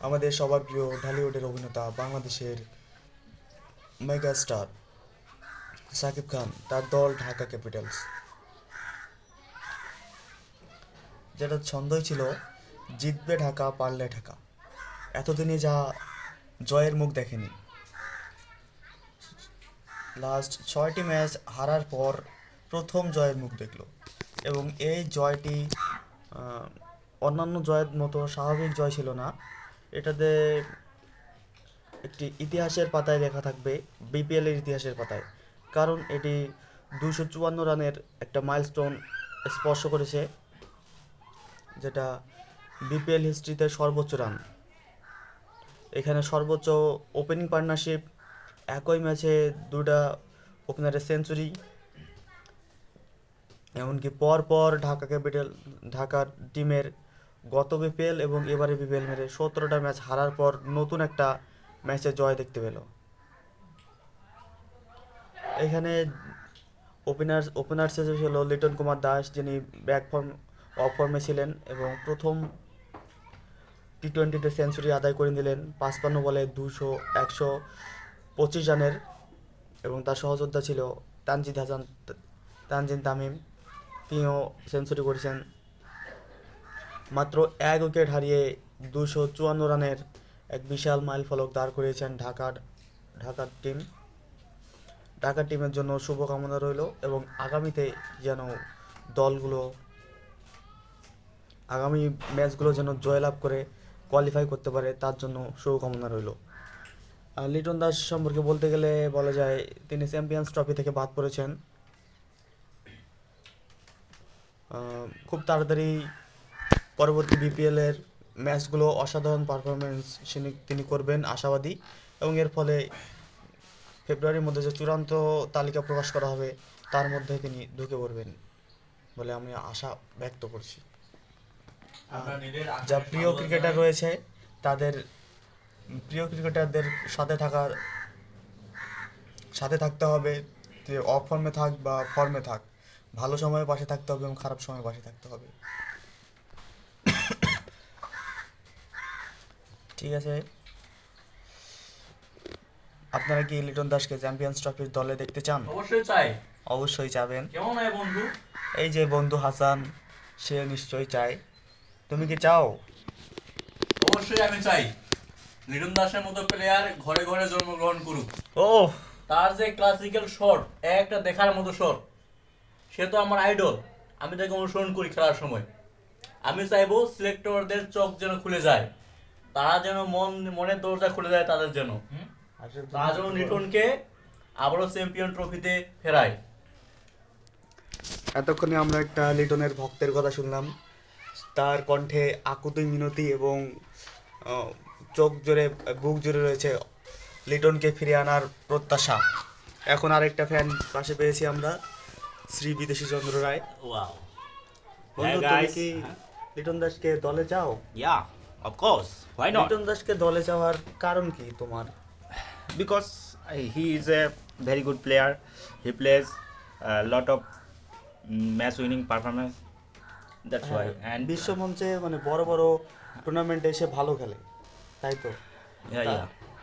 আমাদের সবার প্রিয় ঢালিউডের অভিনেতা, বাংলাদেশের মেগা স্টার সাকিব খান, তার দল ঢাকা ক্যাপিটালস। যেটা ছন্দই ছিল, জিতবে ঢাকা, পারলে ঢাকা। এতদিনে যা জয়ের মুখ দেখেনি। লাস্ট ছয়টি ম্যাচ হারার পর প্রথম জয়ের মুখ দেখল। এবং এই জয়টি অন্যান্য জয়ের মতো স্বাভাবিক জয় ছিল না। এটাতে একটি ইতিহাসের পাতায় লেখা থাকবে বিপিএলের ইতিহাসের পাতায়। কারণ এটি দুশো চুয়ান্ন রানের একটা মাইলস্টোন স্পর্শ করেছে, যেটা বিপিএল হিস্ট্রিতে সর্বোচ্চ রান এখানে সর্বোচ্চ ওপেনিং পার্টনারশিপ একই ম্যাচে দুটা ওপেনারের সেঞ্চুরি এমনকি পর পর ঢাকা ক্যাপিটাল ঢাকার টিমের গত বিপিএল এবং এবারে বিপিএল মেরে সতেরোটা ম্যাচ হারার পর নতুন একটা ম্যাচে জয় দেখতে পেল। এখানে ওপেনার ওপেনার শেষে ছিল লিটন কুমার দাস, যিনি ব্যাক ফর্ম অফ ফর্মে ছিলেন এবং প্রথম টি টোয়েন্টিতে সেঞ্চুরি আদায় করে নিলেন পাঁচপান্ন বলে দুশো, একশো পঁচিশ রানের এবং তার সহযোদ্ধা ছিল তানজিদ হাসান তানজিন তামিম। তিনিও সেঞ্চুরি করেছেন। মাত্র এক উইকেট হারিয়ে দুশো চুয়ান্ন রানের এক বিশাল মাইল ফলক দাঁড় করিয়েছেন ঢাকার ঢাকার টিম। ঢাকার টিমের জন্য শুভকামনা রইল এবং আগামীতে যেন দলগুলো, আগামী ম্যাচগুলো যেন জয়লাভ করে কোয়ালিফাই করতে পারে, তার জন্য শুভকামনা রইল। লিটন দাস সম্পর্কে বলতে গেলে বলা যায়, তিনি চ্যাম্পিয়ন্স ট্রফি থেকে বাদ পড়েছেন। খুব তাড়াতাড়ি পরবর্তী বিপিএল এর ম্যাচগুলো অসাধারণ পারফরমেন্স তিনি করবেন আশাবাদী। এবং এর ফলে ফেব্রুয়ারির মধ্যে যে চূড়ান্ত তালিকা প্রকাশ করা হবে তার মধ্যে তিনি ঢুকে পড়বেন বলে আমি আশা ব্যক্ত করছি। যা প্রিয় ক্রিকেটার রয়েছে তাদের প্রিয় ক্রিকেটারদের সাথে থাকার সাথে থাকতে হবে যে অফ ফর্মে থাক বা ফর্মে থাক। ভালো সময়ে পাশে থাকতে হবে এবং খারাপ সময়ে পাশে থাকতে হবে। ঠিক আছে। আপনারা কি লিটন দাসকে চ্যাম্পিয়ন্স ট্রফির দলে দেখতে চান? অবশ্যই চাই। অবশ্যই চাবেন। কেমন হয় বন্ধু? এই যে বন্ধু হাসান সে নিশ্চয়ই চায়। তুমি কি চাও? অবশ্যই আমি চাই। লিটন দাসের মতো প্লেয়ার ঘরে ঘরে জন্মগ্রহণ করুক। ও তার যে ক্লাসিক্যাল শট একটা দেখার মতো শট সে তো আমার আইডল আমি তাকে অনুসরণ করি খেলার সময়। আমি চাইব সিলেক্টরদের চোখ যেন খুলে যায়। তারা যেন মন মনের দরজা খুলে দেয় তাদের যেন হুম? তারা যেন লিটনকে আবারও চ্যাম্পিয়ন ট্রফিতে ফেরায়। এতক্ষণে আমরা একটা লিটনের ভক্তের কথা শুনলাম। তার কণ্ঠে আকুতি মিনতি এবং চোখ জোরে বুক জুড়ে রয়েছে লিটনকে ফিরে আনার প্রত্যাশা। এখন আরেকটা ফ্যান পাশে পেয়েছি আমরা শ্রী বিদেশি চন্দ্র রায়। Wow. বন্ধু তুমি কি লিটন দাসকে দলে চাও? Yeah, অফকোর্স দাসকে দলে যাওয়ার কারণ কি তোমার? Because he is a very good player he plays lot of match winning performance that's why and বিশ্বমঞ্চে মানে বড় বড় টুর্নামেন্টে এসে ভালো খেলে তাই তো?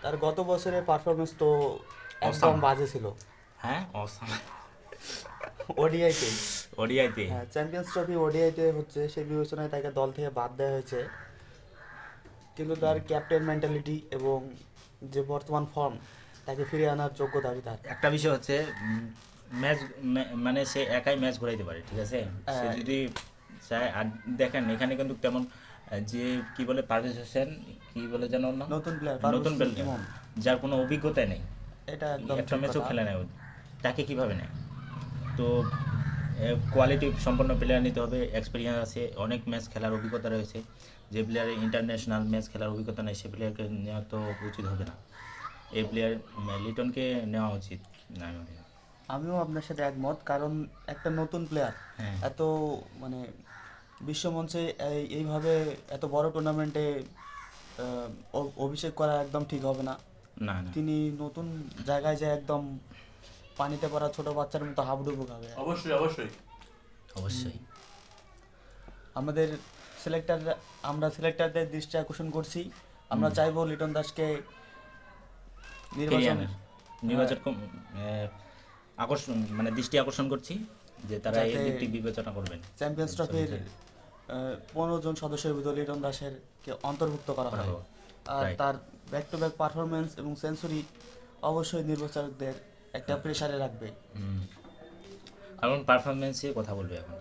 তার গত বছরের পারফরমেন্স তো একদম বাজে ছিল। হ্যাঁ অসাম ওডিআইতে ওডিআইতে হ্যাঁ চ্যাম্পিয়ন্স ট্রফি ওডিআইতে হচ্ছে সেই বিবেচনায় তাকে দল থেকে বাদ দেওয়া হয়েছে। কিন্তু তার ক্যাপ্টেন মেন্টালিটি এবং যে বর্তমান ফর্ম তাকে ফিরিয়ে আনার যোগ্যতা তার একটা বিষয় হচ্ছে ম্যাচ মানে সে একাই ম্যাচ ঘোরাইতে পারে ঠিক আছে সে হ্যাঁ। যদি চায় আর দেখেন এখানে কিন্তু তেমন যে কি বলে পারভেজ হোসেন কি বলে যেন নাম? নতুন প্লেয়ার নতুন প্লেয়ার যার কোনো অভিজ্ঞতা নেই এটা একদম একটা ম্যাচও খেলে নেয়। তাকে কীভাবে নেয় তো কোয়ালিটি সম্পন্ন প্লেয়ার নিতে হবে এক্সপিরিয়েন্স আছে অনেক ম্যাচ খেলার অভিজ্ঞতা রয়েছে। যে প্লেয়ারের ইন্টারন্যাশনাল ম্যাচ খেলার অভিজ্ঞতা নেই সে প্লেয়ারকে নেওয়া তো উচিত হবে না। এই প্লেয়ার লিটনকে নেওয়া উচিত না। আমিও আপনার সাথে একমত কারণ একটা নতুন প্লেয়ার হ্যাঁ। এত মানে বিশ্বমঞ্চে এই- এইভাবে এত বড় টুর্নামেন্টে অভিষেক করা একদম ঠিক হবে না। না না। তিনি নতুন জায়গায় যায় একদম পানিতে পড়া ছোট বাচ্চার মতো হাবুডুবু খাবে অবশ্যই অবশ্যই। অবশ্যই। আমাদের সিলেক্টর আমরা সিলেক্টরদের দৃষ্টি আকর্ষণ করছি। আমরা চাইব লিটন দাসকে নির্বাচন কেরিয়ানের নির্বাচন আকর্ষণ মানে দৃষ্টি আকর্ষণ করছি যে তারা এই দিকটি বিবেচনা করবেন। চ্যাম্পিয়ন্স ট্রফির পনেরো জন সদস্যের ভিতর লিটন দাসের কে অন্তর্ভুক্ত করা হয়। আর তার ব্যাক টু ব্যাক পারফরমেন্স এবং সেঞ্চুরি অবশ্যই নির্বাচকদের একটা প্রেশারে রাখবে। কারণ এখন পারফরমেন্সে কথা বলবে এখন।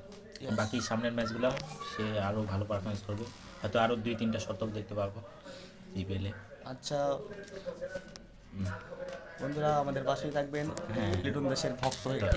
বাকি সামনের ম্যাচগুলো সে আরও ভালো পারফরমেন্স করবে। হয়তো আরও দুই তিনটা শতক দেখতে পারব ইপিএলে আচ্ছা। বন্ধুরা আমাদের পাশেই থাকবেন লিটন দেশের ভক্ত। হয়ে